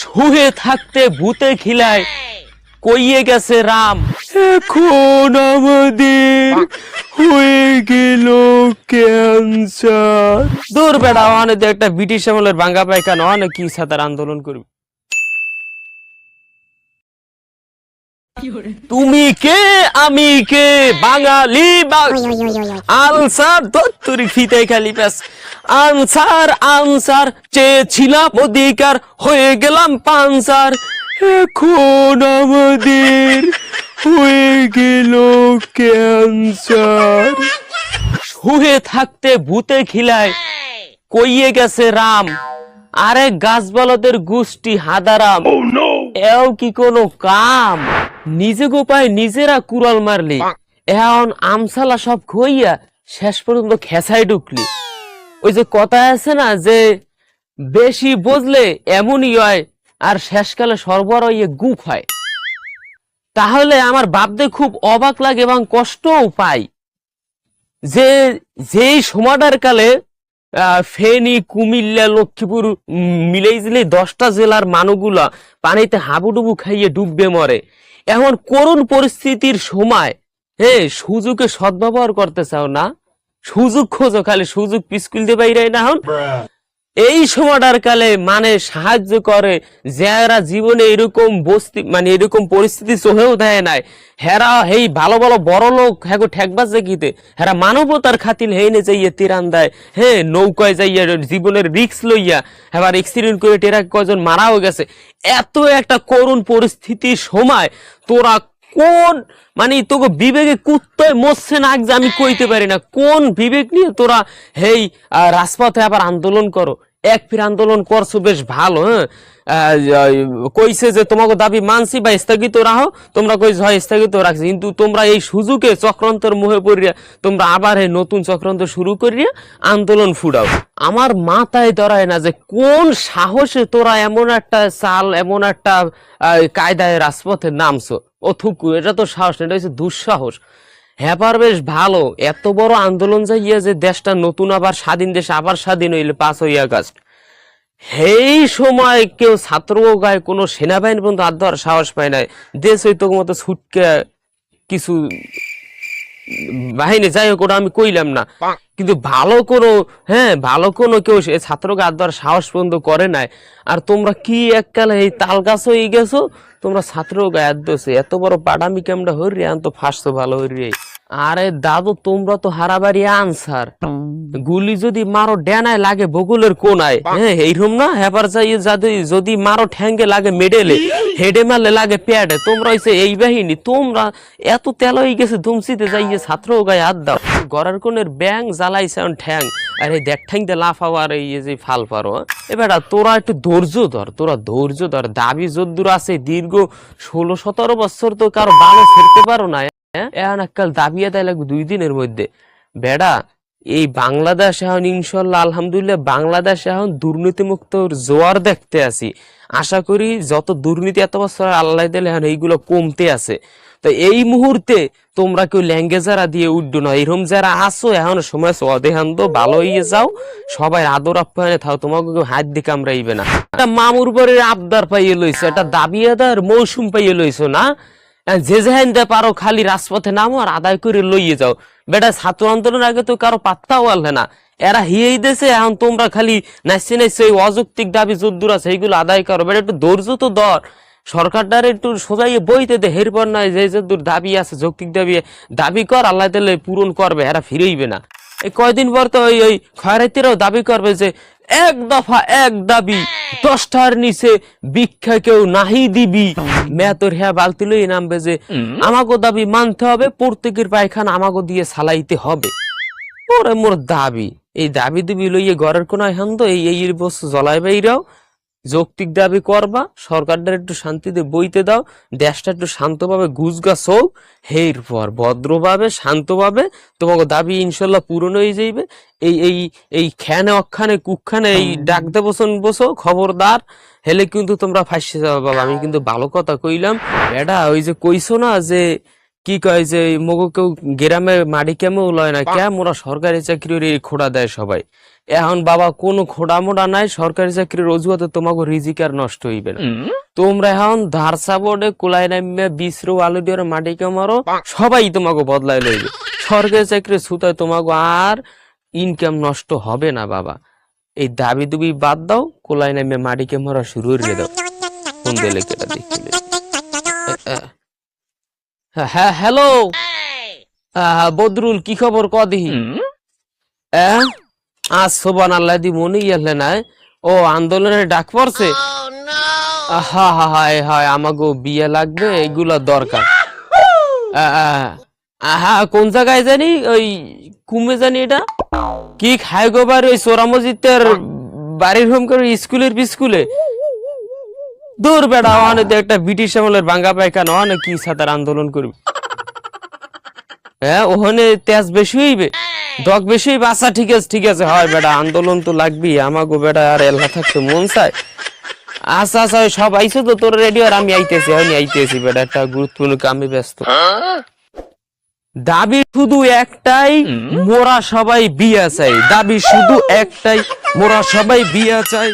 শুয়ে থাকতে ভূতে খিলায়। কইয়ে গেছে রাম, এখন আমাদের হয়ে গেল ক্যান্সার। দূর বেড়া, অনেক একটা ব্রিটিশ আমলের বাঙ্গা পায়খানা, অনেক কি সাঁতার আন্দোলন করবি। তুমি কে? আমি কে? বাঙালি আনসার দত্তরি ফিতে খালি প্যাস আনসার আনসার চেয়েছিলাম অধিকার হয়ে গেলাম পানসার। এখন আমাদের হয়ে গেল ক্যান্সার। শুয়ে থাকতে ভূতে খিলায় কইয়ে গেছে রাম। আরে গাছ বলদের গোষ্ঠী হাদারাম। এও কি কোনো কাম? নিজে গোপায় নিজেরা কুড়াল মারলি। এখন আমসালা সব খইয়া শেষ পর্যন্ত খেসাই ঢুকলি। ওই যে কথা আছে না যে বেশি বুঝলে এমনই হয় আর শেষকালে সর্বর ইয়ে গুপ হয়। তাহলে আমার ভাবতে খুব অবাক লাগে এবং কষ্টও পাই যে যেই সময়টার কালে ফেনী কুমিল্লা লক্ষ্মীপুর মিলেই দিলে দশটা জেলার মানুষগুলা পানিতে হাবুডুবু খাইয়ে ডুববে মরে। এখন করুণ পরিস্থিতির সময়, হে সুযোগে সদ্ব্যবহার করতে চাও না? সুযোগ খোঁজো, খালি সুযোগ পিস্কুল দিয়ে বাইরে না হন। এই সময়টার কালে মানে সাহায্য করে যারা জীবনে এরকম বস্তি মানে এরকম পরিস্থিতি চোহেও দেয় নাই। হেরা হেই ভালো ভালো বড় লোক হ্যাঁ ঠেকবাজ দেখিতে। হেরা মানবতার খাতিল হেইনে যাইয়া তিরান দেয়। হ্যাঁ নৌকায় যাইয়া জীবনের রিক্স লইয়া। এবার এক্সিডেন্ট করে টেরা কয়জন মারাও গেছে। এত একটা করুণ পরিস্থিতির সময় তোরা কোন মানে তোকে বিবেকে কুত্তয় মরছে না যে আমি কইতে পারি না? কোন বিবেক নিয়ে তোরা, হেই রাজপথে আবার আন্দোলন করো? এক ফির আন্দোলন করছ বেশ ভালো হ্যাঁ? কইছে যে তোমাকে দাবি মানছি বা স্থগিত রাখো তোমরা কইছ হয় স্থগিত রাখছি। কিন্তু তোমরা এই সুযোগে চক্রান্তর মুহে পড়িয়া তোমরা আবার এই নতুন চক্রান্ত শুরু করিয়া আন্দোলন ফুডাও আমার মাথায় ধরায় না যে কোন সাহসে তোরা এমন একটা চাল এমন একটা কায়দায় রাজপথে নামছো। ও থুকু এটা তো সাহস না, এটা হচ্ছে দুঃসাহস। হ্যাপার বেশ ভালো। এত বড় আন্দোলন যাইয়া যে দেশটা নতুন আবার স্বাধীন দেশ, আবার স্বাধীন হইলে পাঁচ হই আগস্ট। সেই সময় কেউ ছাত্র গায়ে কোনো সেনাবাহিনী পর্যন্ত হাত সাহস পায় নাই। দেশ হইতো মতো ছুটকে কিছু বাহিনী যাই হোক ওটা আমি কইলাম না। কিন্তু ভালো কোনো হ্যাঁ ভালো কোনো কেউ সে ছাত্রকে আর সাহস পর্যন্ত করে নাই। আর তোমরা কি এককালে এই তাল গাছ হয়ে গেছো? তোমরা ছাত্র গায়ে এত বড় পাডামি কেমটা হরি আন তো ফাঁসতো ভালো হরি আরে দাদু তোমরা তো হারাবাড়ি আনসার। গুলি যদি মারো ডেনায় লাগে বগুলের কোনায়। হ্যাঁ এইরকম না? হেবার যাই যদি যদি মারো ঠ্যাঙ্গে লাগে মেডেলে হেডে মারলে লাগে প্যাডে। তোমরা হইছে এই বাহিনী। তোমরা এত তেল হয়ে গেছে ধুমসিতে যাইয়ে ছাত্র গায়ে হাত দাও। গড়ার কোনের ব্যাং জ্বালাইছে এখন ঠ্যাং। আর এই দেখ ঠ্যাং দিয়ে লাফাও আর এই যে ফাল পারো হ্যাঁ? এবার তোরা একটু ধৈর্য ধর তোরা ধৈর্য ধর। দাবি যদ্দূর আছে দীর্ঘ ষোলো সতেরো বছর তো কারও ভালো ছেড়তে পারো না। দেয় লাগবে দুই দিনের মধ্যে। বেড়া, এই বাংলাদেশ এখন ইনশাল্লাহ, আলহামদুলিল্লাহ, বাংলাদেশ এখন দুর্নীতিমুক্ত জোয়ার দেখতে আছি। আশা করি যত দুর্নীতি এত বছর আল্লাহ দিলে এখন এইগুলো কমতে আছে। তো এই মুহূর্তে তোমরা কেউ ল্যাঙ্গেজারা দিয়ে উঠো না, এরকম যারা আসো এখন সময় অদেহান তো ভালো হয়ে যাও। সবাই আদর আপ্যায়নে থাও, তোমাকে কেউ হাত দিয়ে কামড়াইবে না। একটা মামুর বাড়ির আবদার পাইয়ে লইছো একটা দাবি আদার মৌসুম পাইয়ে লইছো না? যে যেহেন দে পারো খালি রাজপথে নামো আর আদায় করে লইয়ে যাও। বেটা, ছাত্র আন্দোলন আগে তো কারও পাত্তাও আনলে না। এরা হিয়েই দেশে এখন তোমরা খালি নাচছে নাচছে ওই অযৌক্তিক দাবি যদ্দুর আছে, এইগুলো আদায় করো। বেটা, একটু ধৈর্য তো দর সরকারটার একটু সোজাইয়ে বইতে দে হেরপর নয় যে যদ্দুর দাবি আছে, যৌক্তিক দাবি দাবি কর, আল্লাহ তালে পূরণ করবে, এরা ফিরেইবে না। এই কয়দিন পর তো ওই ওই খয়রাতিরাও দাবি করবে যে এক দফা এক দাবি, দশটার নিচে ভিক্ষা কেউ নাহি দিবি। মেয়াতর হ্যাঁ বালতি লই নামবে যে আমাকে দাবি মানতে হবে, প্রত্যেকের পায়খানা আমাকে দিয়ে সালাইতে হবে। ওরে মোর দাবি। এই দাবি দিবি লইয়ে ঘরের কোনো তো এই এই বস্তু জ্বলাই বাইরাও। যৌক্তিক দাবি করবা সরকারটা একটু শান্তিতে বইতে দাও দেশটা একটু শান্তভাবে গুজগাছ হোক হের পর ভদ্রভাবে শান্তভাবে তোমাকে দাবি ইনশাল্লাহ পূরণ হয়ে যাইবে। এই এই এই খ্যানে অক্ষানে কুক্ষানে এই ডাক দে বসন বসো খবরদার হেলে কিন্তু তোমরা ফাঁসে যাবে বাবা। আমি কিন্তু ভালো কথা কইলাম। বেটা ওই যে কইছো না যে কি কয় যে মগো কেউ গ্রামে মাটি কেমন লয় না কে ওরা সরকারি চাকরির খোড়া দেয় সবাই। এখন বাবা কোনো খোড়া মোড়া নাই সরকারি চাকরির অজুহাতে তোমাকে রিজিক আর নষ্ট হইবে না। তোমরা এখন ধারসা বোর্ডে কুলাই নামিয়ে বিশ্রু আলু দিয়ে মাটি কে মারো সবাই তোমাকে বদলাই লইবে। সরকারি চাকরি সুতায় তোমাকে আর ইনকাম নষ্ট হবে না বাবা। এই দাবি দুবি বাদ দাও কুলাই নামিয়ে মাটিকে মারা শুরু করে দাও। কোন দিলে কেটা দেখছিলে হ্যাঁ হ্যালো। আহ, বদরুল কি খবর ক দিহি? আজ সোবান আল্লাহ দি মনে গেলে না ও আন্দোলনের ডাক পড়ছে। হা হা হায় হায় আমাকে বিয়ে লাগবে এগুলা দরকার। আহা কোন জায়গায় জানি ওই কুমে জানি এটা? কি খায় গোবার ওই সোরা মসজিদের বাড়ির হোম করে স্কুলের বিস্কুলে? দূর বেড়া, অনেক একটা ব্রিটিশ আমলের বাঙ্গা পায়খানা, অনেক কি সাঁতার আন্দোলন করবে। হ্যাঁ ওখানে তেজ বেশি হইবে দক বেশি হইবে আচ্ছা ঠিক আছে ঠিক আছে, হয় বেটা আন্দোলন তো লাগবেই আমাগো বেটা আর এলহা থাকতে মন চায়। আচ্ছা আচ্ছা সব আইসো তো, তোর রেডি আর আমি আইতেছি আমি আইতেছি বেটা একটা গুরুত্বপূর্ণ কামে ব্যস্ত। দাবি শুধু একটাই, মোরা সবাই বিয়া চাই, দাবি শুধু একটাই, মোরা সবাই বিয়া চাই।